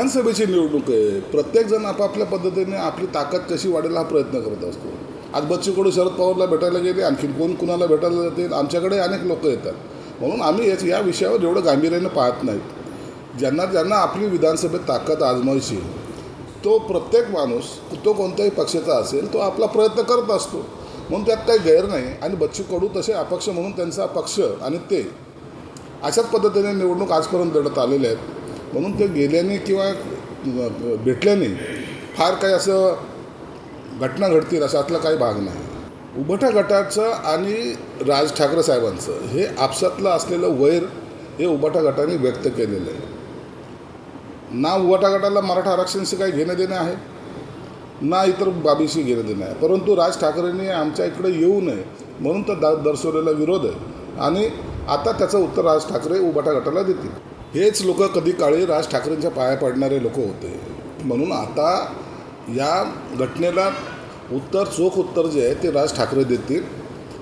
विधानसभेची निवडणूक आहे. प्रत्येकजण आपापल्या पद्धतीने आपली ताकद कशी वाढेल हा प्रयत्न करत असतो. आज बच्चू कडू शरद पवारला भेटायला गेले आणखी कोण कुणाला भेटायला जातील आमच्याकडे अनेक लोक येतात. म्हणून आम्ही याच या विषयावर एवढं गांभीर्याने पाहत नाहीत. ज्यांना ज्यांना आपली विधानसभेत ताकद आजमायची तो प्रत्येक माणूस तो कोणत्याही पक्षाचा असेल तो आपला प्रयत्न करत असतो. म्हणून त्यात काही गैर नाही आणि बच्चू कडू तसे अपक्ष म्हणून त्यांचा पक्ष आणि ते अशाच पद्धतीने निवडणूक आजपर्यंत लढत आलेले आहेत. म्हणून ते गेल्याने किंवा भेटल्याने फार काही असं घटना घडतील अशातला काही भाग नाही. उभटा गटाचं आणि राज ठाकरे साहेबांचं हे आपसातलं असलेलं वैर हे उभटा गटाने व्यक्त केलेलं आहे. ना उभटा गटाला मराठा आरक्षणशी काही घेणं देणं आहे ना इतर बाबीशी घेणं देणं आहे. परंतु राज ठाकरेंनी आमच्या इकडे येऊ नये म्हणून तर दा दर्शवलेला विरोध आहे. आणि आता त्याचं उत्तर राज ठाकरे उबाटा गटाला देतील. हेच लोक कधी काळी राज ठाकरेंच्या पाया पडणारे लोक होते. म्हणून आता या घटनेला उत्तर चोख उत्तर जे आहे ते राज ठाकरे देतील.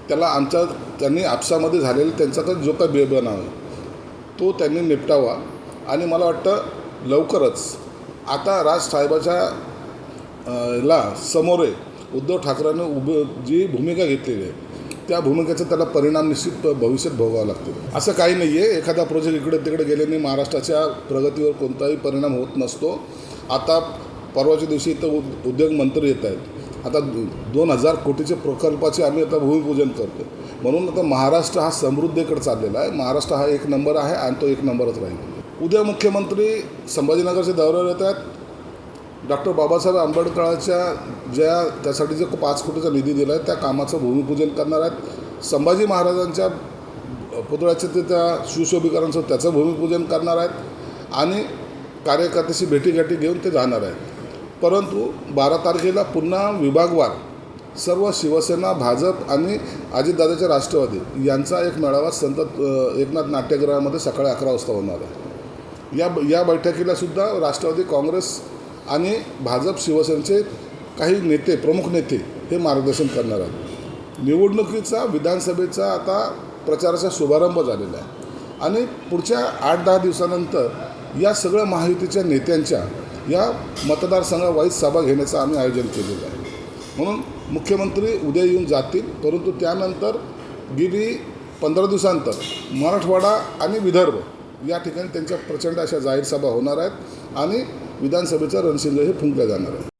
त्याला आमच्या त्यांनी आपसामध्ये झालेला त्यांचा तर जो काही बेबनाव आहे तो त्यांनी निपटावा. आणि मला वाटतं लवकरच आता राज साहेबाच्या ला समोरे उद्धव ठाकरेंनी उभं जी भूमिका घेतलेली आहे त्या भूमिकेचा त्याला परिणाम निश्चित भविष्यात भोगावा लागतो. असं काही नाही आहे एखादा प्रोजेक्ट इकडे तिकडे गेल्याने महाराष्ट्राच्या प्रगतीवर कोणताही परिणाम होत नसतो. आता परवाच्या दिवशी इथं उद्योग मंत्री येत आहेत. आता दोन हजार कोटीचे प्रकल्पाचे आम्ही आता भूमिपूजन करतो म्हणून आता महाराष्ट्र हा समृद्धीकडे चाललेला आहे. महाराष्ट्र हा एक नंबर आहे आणि तो एक नंबरच राहील. उद्या मुख्यमंत्री संभाजीनगरच्या दौऱ्यावर येत आहेत. डॉक्टर बाबासाहेब आंबेडकरांच्या ज्या त्यासाठी जे पाच कोटीचा निधी दिला आहे त्या कामाचं भूमिपूजन करणार आहेत. संभाजी महाराजांच्या पुतळ्याचं ते त्या सुशोभीकरणचं त्याचं भूमिपूजन करणार आहेत. आणि कार्यकर्त्याशी भेटीगाठी घेऊन ते जाणार आहेत. परंतु बारा तारखेला पुन्हा विभागवार सर्व शिवसेना भाजप आणि अजितदादाचे राष्ट्रवादी यांचा एक मेळावा संत एकनाथ नाट्यगृहामध्ये सकाळी अकरा वाजता होणार आहे. या या बैठकीला सुद्धा राष्ट्रवादी काँग्रेस आणि भाजप शिवसेनेचे काही नेते प्रमुख नेते हे मार्गदर्शन करणार आहेत. निवडणुकीचा विधानसभेचा आता प्रचाराचा शुभारंभ झालेला आहे. आणि पुढच्या आठ दहा दिवसानंतर या सगळ्या महायुतीच्या नेत्यांच्या या मतदारसंघावाईज सभा घेण्याचं आम्ही आयोजन केलेलं आहे. म्हणून मुख्यमंत्री उद्या येऊन जातील परंतु त्यानंतर गेली पंधरा दिवसांतर मराठवाडा आणि विदर्भ या ठिकाणी त्यांच्या प्रचंड अशा जाहीर सभा होणार आहेत आणि विधानसभेचा रणशिंग हे फुंकल्या जाणार आहे.